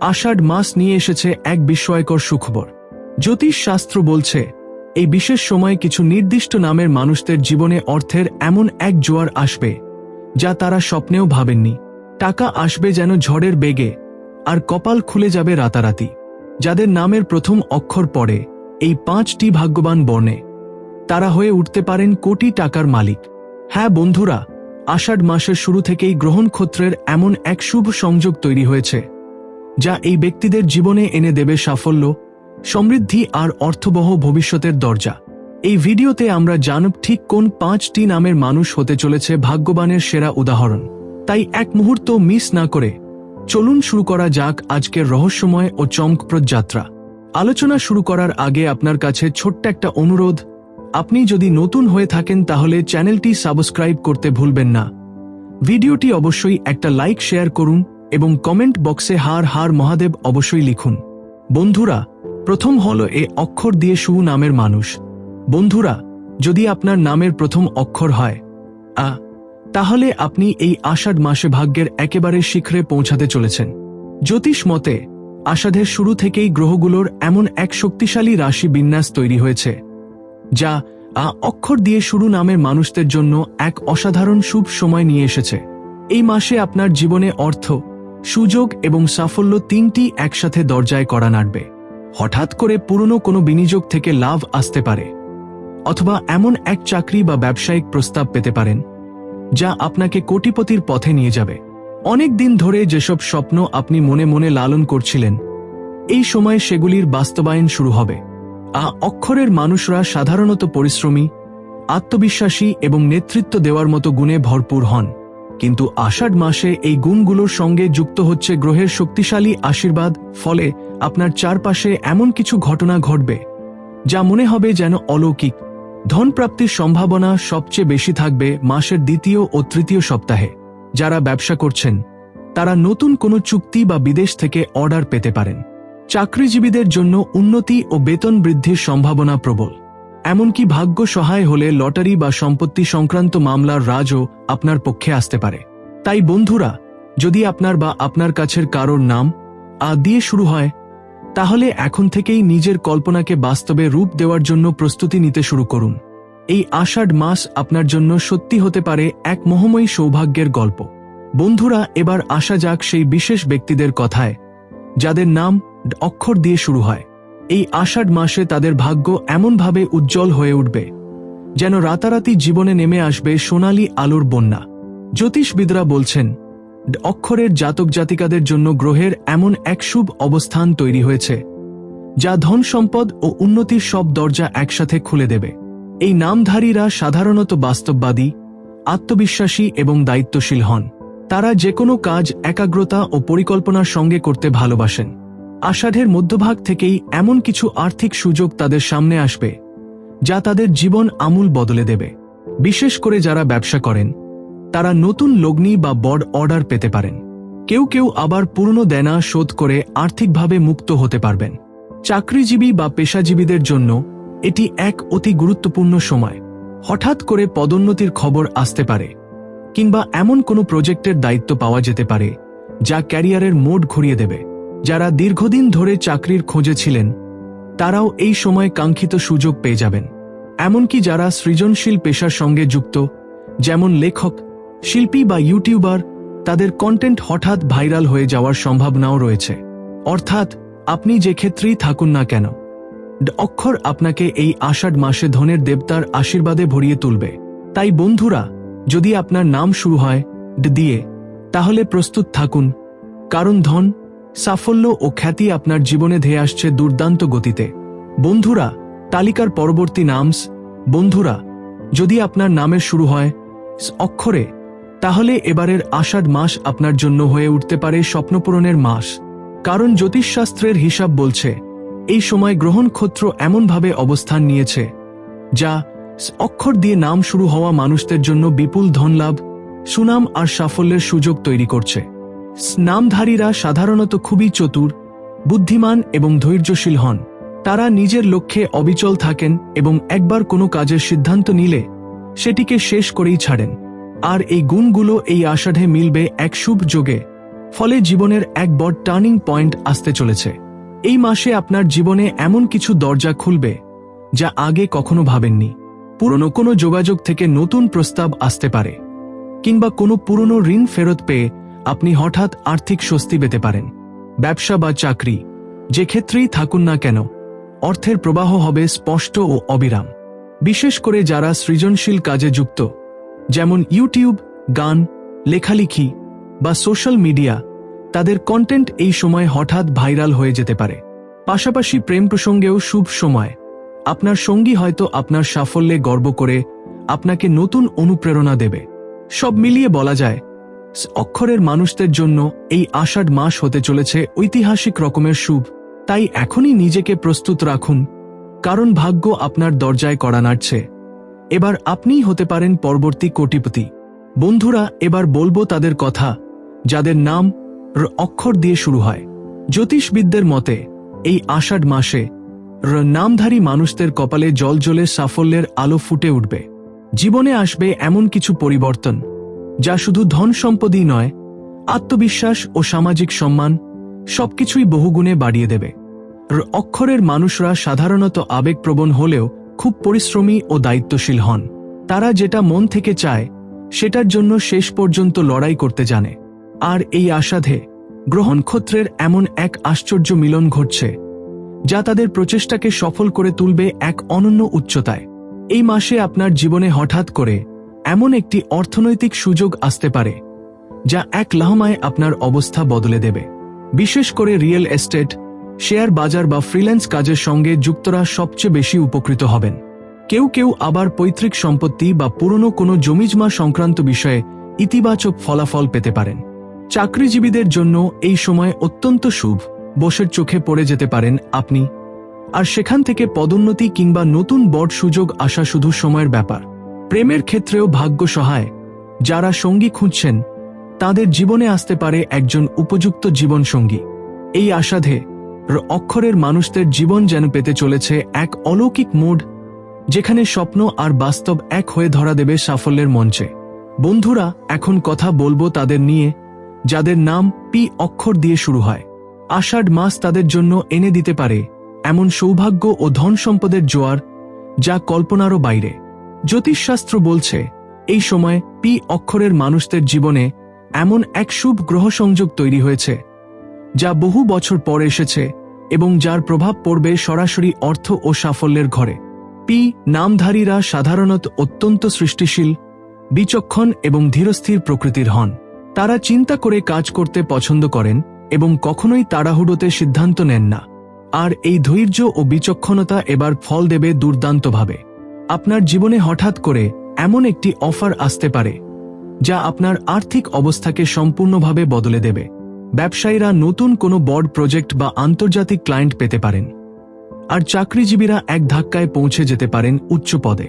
আষাঢ় মাস নিয়ে এসেছে এক বিস্ময়কর সুখবর। জ্যোতিষ শাস্ত্র বলছে, এই বিশেষ সময়ে কিছু নির্দিষ্ট নামের মানুষদের জীবনে অর্থের এমন এক জোয়ার আসবে, যা তারা স্বপ্নেও ভাবেননি। টাকা আসবে যেন ঝড়ের বেগে, আর কপাল খুলে যাবে রাতারাতি। যাদের নামের প্রথম অক্ষর পড়ে, এই পাঁচটি ভাগ্যবান বর্ণে। তারা হয়ে উঠতে পারেন কোটি টাকার মালিক। হ্যাঁ বন্ধুরা, আষাঢ় মাসের শুরু থেকেই গ্রহণক্ষত্রের এমন এক শুভ সংযোগ তৈরি হয়েছে। যা এই ব্যক্তিদের জীবনে এনে দেবে সাফল্য, সমৃদ্ধি আর অর্থবহ ভবিষ্যতের দরজা। এই ভিডিওতে আমরা জানব ঠিক কোন পাঁচটি নামের মানুষ হতে চলেছে ভাগ্যবানের সেরা উদাহরণ। তাই এক মুহূর্ত মিস না করে চলুন শুরু করা যাক আজকের রহস্যময় ও চমকপ্রদ যাত্রা। আলোচনা শুরু করার আগে আপনার কাছে ছোট্ট একটা অনুরোধ। আপনি যদি নতুন হয়ে থাকেন তাহলে চ্যানেলটি সাবস্ক্রাইব করতে ভুলবেন না। ভিডিওটি অবশ্যই একটা লাইক শেয়ার করুন এবং কমেন্ট বক্সে হার হার মহাদেব অবশ্যই লিখুন। বন্ধুরা, প্রথম হল এ অক্ষর দিয়ে সু নামের মানুষ। বন্ধুরা, যদি আপনার নামের প্রথম অক্ষর হয়, আ, তাহলে আপনি এই আষাঢ় মাসে ভাগ্যের একেবারে শিখরে পৌঁছাতে চলেছেন। জ্যোতিষ মতে, আষাঢ়ের শুরু থেকেই গ্রহগুলোর এমন এক শক্তিশালী রাশি বিন্যাস তৈরি হয়েছে, যা আ অক্ষর দিয়ে শুরু নামের মানুষদের জন্য এক অসাধারণ শুভ সময় নিয়ে এসেছে। এই মাসে আপনার জীবনে অর্থ সুযোগ এবং সাফল্য তিনটি একসাথে দরজায় করা নাড়বে। হঠাৎ করে পুরনো কোনো বিনিয়োগ থেকে লাভ আসতে পারে, অথবা এমন এক চাকরি বা ব্যবসায়িক প্রস্তাব পেতে পারেন, যা আপনাকে কোটিপতির পথে নিয়ে যাবে। অনেক দিন ধরে যেসব স্বপ্ন আপনি মনে মনে লালন করছিলেন, এই সময় সেগুলির বাস্তবায়ন শুরু হবে। আ অক্ষরের মানুষরা সাধারণত পরিশ্রমী, আত্মবিশ্বাসী এবং নেতৃত্ব দেওয়ার মতো গুণে ভরপুর হন। কিন্তু আষাঢ় মাসে এই গুণগুলোর সঙ্গে যুক্ত হচ্ছে গ্রহের শক্তিশালী আশীর্বাদ, ফলে আপনার চারপাশে এমন কিছু ঘটনা ঘটবে যা মনে হবে যেন অলৌকিক। ধনপ্রাপ্তির সম্ভাবনা সবচেয়ে বেশি থাকবে মাসের দ্বিতীয় ও তৃতীয় সপ্তাহে। যারা ব্যবসা করছেন, তারা নতুন কোনো চুক্তি বা বিদেশ থেকে অর্ডার পেতে পারেন। চাকরিজীবীদের জন্য উন্নতি ও বেতন বৃদ্ধির সম্ভাবনা প্রবল। এমনকি ভাগ্য সহায় হলে লটারি বা সম্পত্তি সংক্রান্ত মামলার রাজও আপনার পক্ষে আসতে পারে। তাই বন্ধুরা, যদি আপনার বা আপনার কাছের কারোর নাম আ দিয়ে শুরু হয়, তাহলে এখন থেকেই নিজের কল্পনাকে বাস্তবে রূপ দেওয়ার জন্য প্রস্তুতি নিতে শুরু করুন। এই আষাঢ় মাস আপনার জন্য সত্যি হতে পারে এক মোহময়ী সৌভাগ্যের গল্প। বন্ধুরা, এবার আসা যাক সেই বিশেষ ব্যক্তিদের কথায়, যাদের নাম অক্ষর দিয়ে শুরু হয়। এই আষাঢ় মাসে তাদের ভাগ্য এমনভাবে উজ্জ্বল হয়ে উঠবে, যেন রাতারাতি জীবনে নেমে আসবে সোনালি আলোর বন্যা। জ্যোতিষবিদরা বলছেন, অক্ষরের জাতক জাতিকাদের জন্য গ্রহের এমন এক শুভ অবস্থান তৈরি হয়েছে, যা ধন সম্পদ ও উন্নতির সব দরজা একসাথে খুলে দেবে। এই নামধারীরা সাধারণত বাস্তববাদী, আত্মবিশ্বাসী এবং দায়িত্বশীল হন। তারা যে কোনো কাজ, একাগ্রতা ও পরিকল্পনার সঙ্গে করতে ভালোবাসেন। আষাঢ়ের মধ্যভাগ থেকেই এমন কিছু আর্থিক সুযোগ তাদের সামনে আসবে, যা তাদের জীবন আমূল বদলে দেবে। বিশেষ করে যারা ব্যবসা করেন, তারা নতুন লগ্নি বা বড় অর্ডার পেতে পারেন। কেউ কেউ আবার পুরনো দেনা শোধ করে আর্থিকভাবে মুক্ত হতে পারবেন। চাকরিজীবী বা পেশাজীবীদের জন্য এটি এক অতি গুরুত্বপূর্ণ সময়। হঠাৎ করে পদোন্নতির খবর আসতে পারে, কিংবা এমন কোনো প্রজেক্টের দায়িত্ব পাওয়া যেতে পারে, যা ক্যারিয়ারের মোড ঘুরিয়ে দেবে। যারা দীর্ঘদিন ধরে চাকরির খোঁজে ছিলেন, তারাও এই সময় কাঙ্ক্ষিত সুযোগ পেয়ে যাবেন। এমনকি যারা সৃজনশীল পেশার সঙ্গে যুক্ত, যেমন লেখক, শিল্পী বা ইউটিউবার, তাদের কন্টেন্ট হঠাৎ ভাইরাল হয়ে যাওয়ার সম্ভাবনাও রয়েছে। অর্থাৎ, আপনি যে ক্ষেত্রেই থাকুন না কেন অক্ষর আপনাকে এই আষাঢ় মাসে ধনের দেবতার আশীর্বাদে ভরিয়ে তুলবে। তাই বন্ধুরা, যদি আপনার নাম শুরু হয় দিয়ে, তাহলে প্রস্তুত থাকুন, কারণ ধন সাফল্য ও খ্যাতি আপনার জীবনে ধেয়ে আসছে দুর্দান্ত গতিতে। বন্ধুরা, তালিকার পরবর্তী নামস। বন্ধুরা, যদি আপনার নামের শুরু হয় অক্ষরে, তাহলে এবারের আষাঢ় মাস আপনার জন্য হয়ে উঠতে পারে স্বপ্নপূরণের মাস। কারণ জ্যোতিষশাস্ত্রের হিসাব বলছে, এই সময় গ্রহণক্ষত্র এমনভাবে অবস্থান নিয়েছে, যা অক্ষর দিয়ে নাম শুরু হওয়া মানুষদের জন্য বিপুল ধনলাভ, সুনাম আর সাফল্যের সুযোগ তৈরি করছে। স নামধারীরা সাধারণত খুবই চতুর, বুদ্ধিমান এবং ধৈর্যশীল হন। তারা নিজের লক্ষ্যে অবিচল থাকেন এবং একবার কোনো কাজের সিদ্ধান্ত নিলে সেটিকে শেষ করেই ছাড়েন। আর এই গুণগুলো এই আষাঢ়ে মিলবে এক শুভ যোগে, ফলে জীবনের এক বড় টার্নিং পয়েন্ট আসতে চলেছে। এই মাসে আপনার জীবনে এমন কিছু দরজা খুলবে যা আগে কখনো ভাবেননি। পুরনো কোনো যোগাযোগ থেকে নতুন প্রস্তাব আসতে পারে, কিংবা কোনো পুরনো ঋণ ফেরত পেয়ে আপনি হঠাৎ আর্থিক স্বস্তি পেতে পারেন। ব্যবসা বা চাকরি, যে ক্ষেত্রেই থাকুন না কেন, অর্থের প্রবাহ হবে স্পষ্ট ও অবিরাম। বিশেষ করে যারা সৃজনশীল কাজে যুক্ত, যেমন ইউটিউব, গান, লেখালেখি বা সোশ্যাল মিডিয়া, তাদের কন্টেন্ট এই সময় হঠাৎ ভাইরাল হয়ে যেতে পারে। পাশাপাশি প্রেম প্রসঙ্গেও শুভ সময়। আপনার সঙ্গী হয়তো আপনার সাফল্যে গর্ব করে আপনাকে নতুন অনুপ্রেরণা দেবে। সব মিলিয়ে বলা যায় অক্ষরের মানুষদের জন্য এই আষাঢ় মাস হতে চলেছে ঐতিহাসিক রকমের শুভ। তাই এখনই নিজেকে প্রস্তুত রাখুন, কারণ ভাগ্য আপনার দরজায় কড়া নাড়ছে। এবার আপনিই হতে পারেন পরবর্তী কোটিপতি। বন্ধুরা, এবার বলব তাদের কথা, যাদের নাম র, অক্ষর দিয়ে শুরু হয়। জ্যোতিষবিদদের মতে, এই আষাঢ় মাসে র, নামধারী মানুষদের কপালে জল সাফল্যের আলো ফুটে উঠবে। জীবনে আসবে এমন কিছু পরিবর্তন। যা শুধু ধন সম্পদই নয়, আত্মবিশ্বাস ও সামাজিক সম্মান সবকিছুই বহুগুণে বাড়িয়ে দেবে। অক্ষরের মানুষরা সাধারণত আবেগপ্রবণ হলেও খুব পরিশ্রমী ও দায়িত্বশীল হন। তারা যেটা মন থেকে চায়, সেটার জন্য শেষ পর্যন্ত লড়াই করতে জানে। আর এই আসাধে গ্রহ নক্ষত্রের এমন এক আশ্চর্য মিলন ঘটছে, যা তাদের প্রচেষ্টাকে সফল করে তুলবে এক অনন্য উচ্চতায়। এই মাসে আপনার জীবনে হঠাৎ করে এমন একটি অর্থনৈতিক সুযোগ আসতে পারে, যা এক লহমায় আপনার অবস্থা বদলে দেবে। বিশেষ করে রিয়েল এস্টেট, শেয়ার বাজার বা ফ্রিল্যান্স কাজের সঙ্গে যুক্তরা সবচেয়ে বেশি উপকৃত হবেন। কেউ কেউ আবার পৈতৃক সম্পত্তি বা পুরনো কোনো জমিজমা সংক্রান্ত বিষয়ে ইতিবাচক ফলাফল পেতে পারেন। চাকরিজীবীদের জন্য এই সময় অত্যন্ত শুভ। বসের চোখে পড়ে যেতে পারেন আপনি। আর সেখান থেকে পদোন্নতি কিংবা নতুন বড় সুযোগ আসা শুধু সময়ের ব্যাপার। প্রেমের ক্ষেত্রেও ভাগ্য সহায়। যারা সঙ্গী খুঁজছেন, তাদের জীবনে আসতে পারে একজন উপযুক্ত জীবনসঙ্গী এই আসাধে অক্ষরের মানুষদের জীবন যেন পেতে চলেছে এক অলৌকিক মোড, যেখানে স্বপ্ন আর বাস্তব এক হয়ে ধরা দেবে সাফল্যের মঞ্চে। বন্ধুরা, এখন কথা বলব তাদের নিয়ে, যাদের নাম পি অক্ষর দিয়ে শুরু হয়। আষাঢ় মাস তাদের জন্য এনে দিতে পারে এমন সৌভাগ্য ও ধন সম্পদের জোয়ার, যা কল্পনারও বাইরে। জ্যোতিষশাস্ত্র বলছে, এই সময় পি অক্ষরের মানুষদের জীবনে এমন এক শুভ গ্রহ সংযোগ তৈরি হয়েছে, যা বহু বছর পর এসেছে এবং যার প্রভাব পড়বে সরাসরি অর্থ ও সাফল্যের ঘরে। পি নামধারীরা সাধারণত অত্যন্ত সৃষ্টিশীল, বিচক্ষণ এবং ধীরস্থির প্রকৃতির হন। তারা চিন্তা করে কাজ করতে পছন্দ করেন এবং কখনোই তাড়াহুড়োতে সিদ্ধান্ত নেন না। আর এই ধৈর্য ও বিচক্ষণতা এবার ফল দেবে দুর্দান্তভাবে। আপনার জীবনে হঠাৎ করে এমন একটি অফার আসতে পারে, যা আপনার আর্থিক অবস্থাকে সম্পূর্ণভাবে বদলে দেবে। ব্যবসায়ীরা নতুন কোনো বড় প্রজেক্ট বা আন্তর্জাতিক ক্লায়েন্ট পেতে পারেন, আর চাকরিজীবীরা এক ধাক্কায় পৌঁছে যেতে পারেন উচ্চ পদে।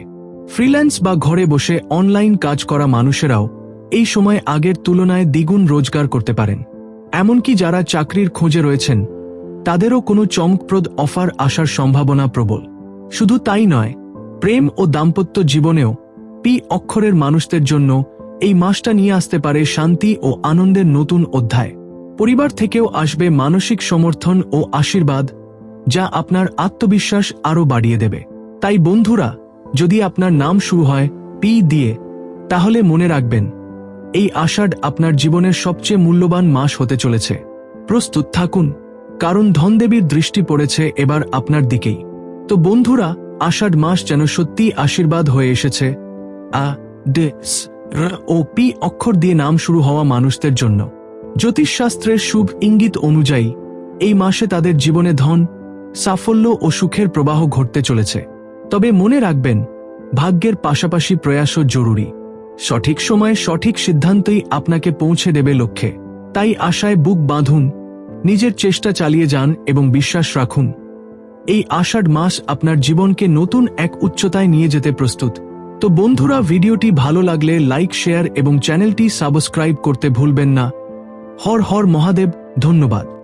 ফ্রিল্যান্স বা ঘরে বসে অনলাইন কাজ করা মানুষেরাও এই সময় আগের তুলনায় দ্বিগুণ রোজগার করতে পারেন। এমনকি যারা চাকরির খোঁজে রয়েছেন, তাদেরও কোনো চমকপ্রদ অফার আসার সম্ভাবনা প্রবল। শুধু তাই নয় প্রেম ও দাম্পত্য জীবনেও পি অক্ষরের মানুষদের জন্য এই মাসটা নিয়ে আসতে পারে শান্তি ও আনন্দের নতুন অধ্যায়। পরিবার থেকেও আসবে মানসিক সমর্থন ও আশীর্বাদ, যা আপনার আত্মবিশ্বাস আরও বাড়িয়ে দেবে। তাই বন্ধুরা, যদি আপনার নাম শুরু হয় পি দিয়ে, তাহলে মনে রাখবেন, এই আষাঢ় আপনার জীবনের সবচেয়ে মূল্যবান মাস হতে চলেছে। প্রস্তুত থাকুন, কারণ ধনদেবীর দৃষ্টি পড়েছে এবার আপনার দিকেই। তো বন্ধুরা আষাঢ় মাস যেন সত্যি আশীর্বাদ হয়ে এসেছে। আ, ডে র, ও, পি অক্ষর দিয়ে নাম শুরু হওয়া মানুষদের জন্য। জ্যোতিষশাস্ত্রের শুভ ইঙ্গিত অনুযায়ী, এই মাসে তাদের জীবনে ধন, সাফল্য ও সুখের প্রবাহ ঘটতে চলেছে। তবে মনে রাখবেন, ভাগ্যের পাশাপাশি প্রয়াসও জরুরি। সঠিক সময়ে সঠিক সিদ্ধান্তই আপনাকে পৌঁছে দেবে লক্ষ্যে। তাই আশায় বুক বাঁধুন, নিজের চেষ্টা চালিয়ে যান এবং বিশ্বাস রাখুন। এই আষাঢ় মাস আপনার জীবনকে নতুন এক উচ্চতায় নিয়ে যেতে প্রস্তুত। তো বন্ধুরা, ভিডিওটি ভালো লাগলে লাইক, শেয়ার এবং চ্যানেলটি সাবস্ক্রাইব করতে ভুলবেন না। হর হর মহাদেব, ধন্যবাদ।